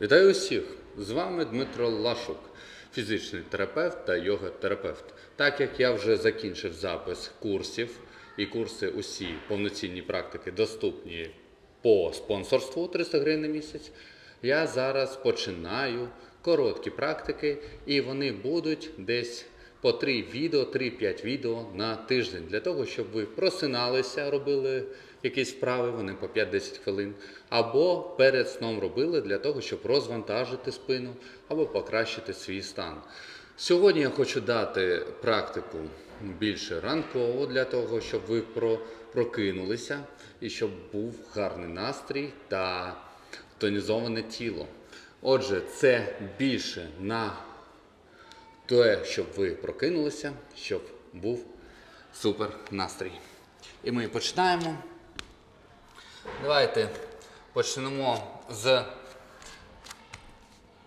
Вітаю усіх! З вами Дмитро Лашук, фізичний терапевт та йога-терапевт. Так як я вже закінчив запис курсів, і курси усі повноцінні практики доступні по спонсорству 300 гривень на місяць, я зараз починаю короткі практики, і вони будуть десь по 3 відео, 3-5 відео на тиждень для того, щоб ви просиналися, робили якісь вправи, вони по 5-10 хвилин, або перед сном робили для того, щоб розвантажити спину або покращити свій стан. Сьогодні я хочу дати практику більше ранково для того, щоб ви прокинулися і щоб був гарний настрій та тонізоване тіло. Отже, це більше на те, щоб ви прокинулися, щоб був супер настрій. І ми починаємо. Давайте почнемо з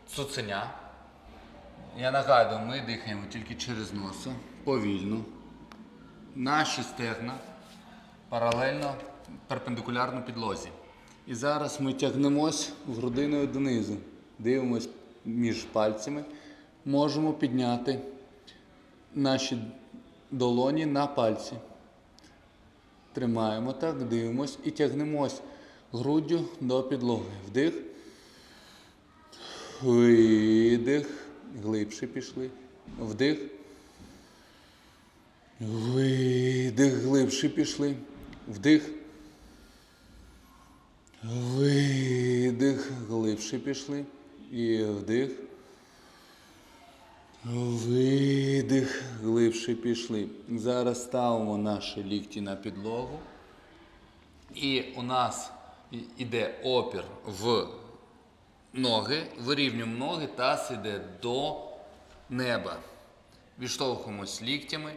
цуценя. Я нагадую, ми дихаємо тільки через носа, повільно. Наші стегна паралельно перпендикулярно підлозі. І зараз ми тягнемось грудиною донизу. Дивимось між пальцями. Можемо підняти наші долоні на пальці. Тримаємо так, дивимось і тягнемось груддю до підлоги. Вдих. Видих. Глибше пішли. Вдих. Видих. Глибше пішли. Вдих. Видих. Глибше пішли. І вдих. Видих. Глибше пішли. Зараз ставимо наші лікті на підлогу. І у нас іде опір в ноги, вирівнюємо ноги, таз іде до неба. Відштовхуємось ліктями,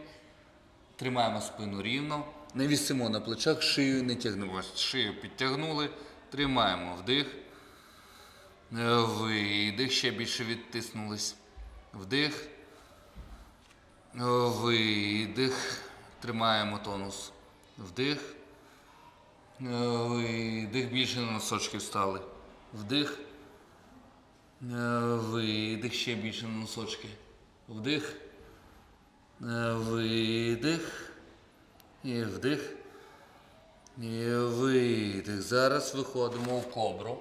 тримаємо спину рівно, не вісимо на плечах, шию не тягнемо. Шию підтягнули, тримаємо вдих. Е, Видих, ще більше відтиснулись. Вдих. Видих. Тримаємо тонус. Вдих. Видих. Більше на носочки встали. Вдих. Видих. Ще більше на носочки. Вдих. Видих. І вдих. І видих. Зараз виходимо в кобру.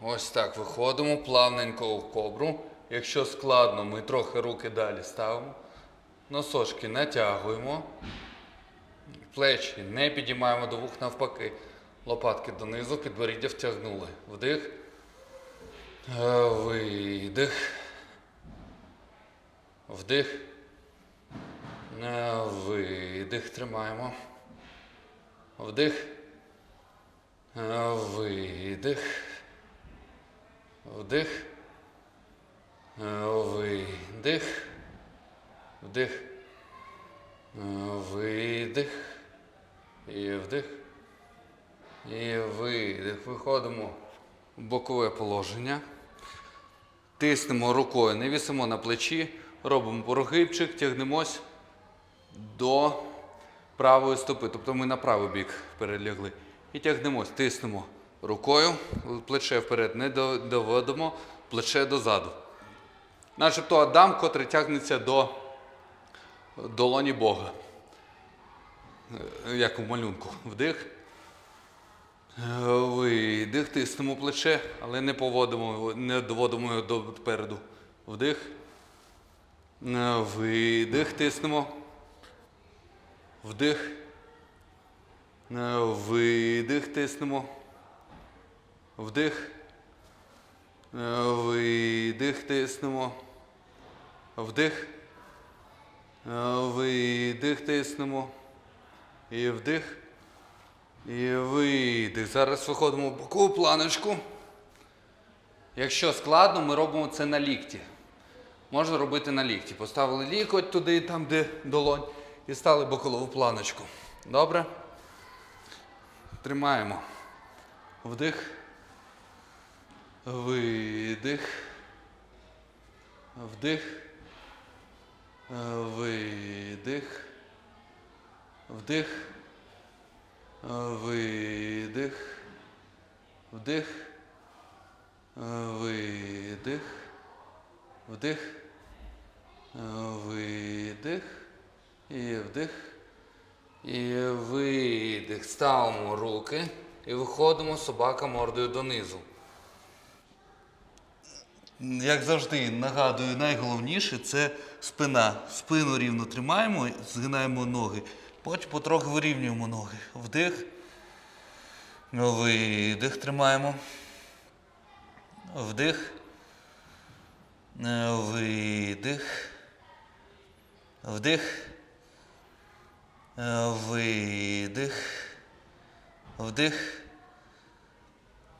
Ось так виходимо плавненько в кобру. Якщо складно, ми трохи руки далі ставимо. Носочки натягуємо. Плечі не підіймаємо до вух навпаки. Лопатки донизу, підборіддя втягнули. Вдих. Е, Видих. Вдих. Е, Видих. Тримаємо. Вдих. Е, Видих. Вдих. Е, Видих. Вдих. Е, Видих. І вдих. І видих. Виходимо в бокове положення. Тиснемо рукою, не вісимо на плечі, робимо прогибчик, тягнемось до правої стопи. Тобто ми на правий бік перелягли. І тягнемось, тиснемо рукою, плече вперед не доводимо, плече дозаду. Начебто Адам, котрий тягнеться до долоні Бога. Е, Як у малюнку. Вдих. Видих, тиснемо плече, але не поводимо, не доводимо його допереду. Вдих. Е, Видих, тиснемо. Вдих. Видих, тиснемо. Вдих. Видих, тиснемо. Вдих. Е, Видих, тиснемо. І вдих. І видих. Зараз виходимо в бокову планочку. Якщо складно, ми робимо це на лікті. Можна робити на лікті. Поставили лікоть туди, там, де долонь, і стали бокову планочку. Добре? Тримаємо. Вдих. Видих. Вдих. Видих. Вдих. Видих. вдих, видих, вдих, видих і вдих. І видих. Ставимо руки і виходимо собака мордою донизу. Як завжди, нагадую, найголовніше це спина. Спину рівно тримаємо, згинаємо ноги. Потім потроху вирівнюємо ноги. Вдих. Видих тримаємо. Вдих. Видих. Вдих. Видих. Вдих.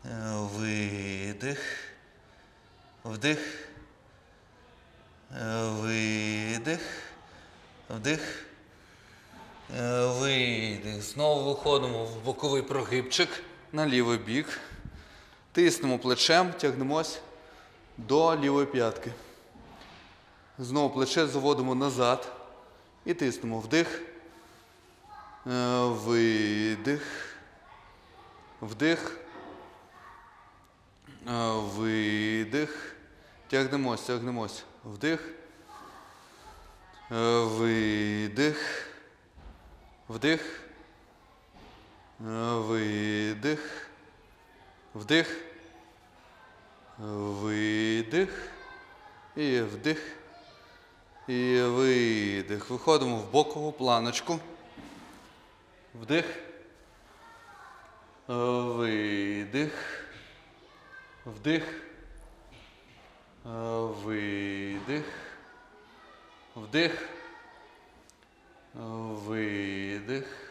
Видих. Вдих. Е, Видих. Вдих. Е, Видих. Знову виходимо в боковий прогибчик на лівий бік. Тиснемо плечем, тягнемось до лівої п'ятки. Знову плече заводимо назад і тиснемо. Вдих. Е, Видих. Вдих. Е, Видих. Тягнемось, тягнемось. Вдих. Е, Видих. Вдих. Видих. Вдих. Видих. І вдих. І видих. Виходимо в бокову планочку. Вдих. Видих. Вдих. Видих. Вдих. Видих.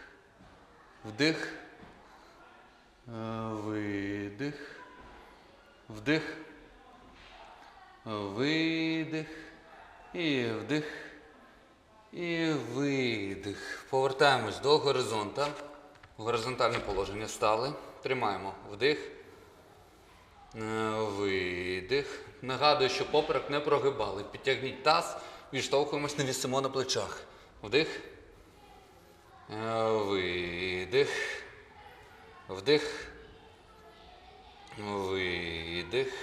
Вдих. Е, Видих. Вдих. Видих. І вдих. І видих. Повертаємось до горизонта. В горизонтальне положення стали. Тримаємо вдих. Е, Видих. Нагадую, що поперек не прогибали. Підтягніть таз, відштовхуємось, не вісимо на плечах. Вдих. Видих. Вдих. Видих.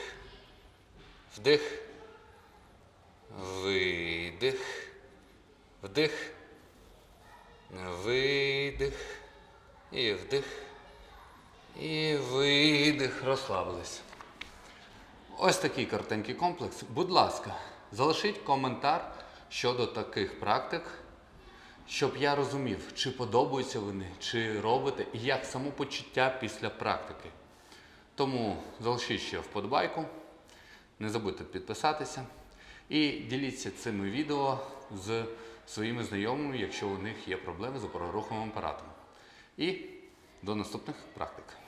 Вдих. Видих. Вдих. Видих. І вдих. І видих. Розслабились. Ось такий коротенький комплекс. Будь ласка, залишіть коментар щодо таких практик, щоб я розумів, чи подобаються вони, чи робите, і як самопочуття після практики. Тому залишіть ще вподобайку, не забудьте підписатися і діліться цими відео з своїми знайомими, якщо у них є проблеми з опороруховим апаратом. І до наступних практик.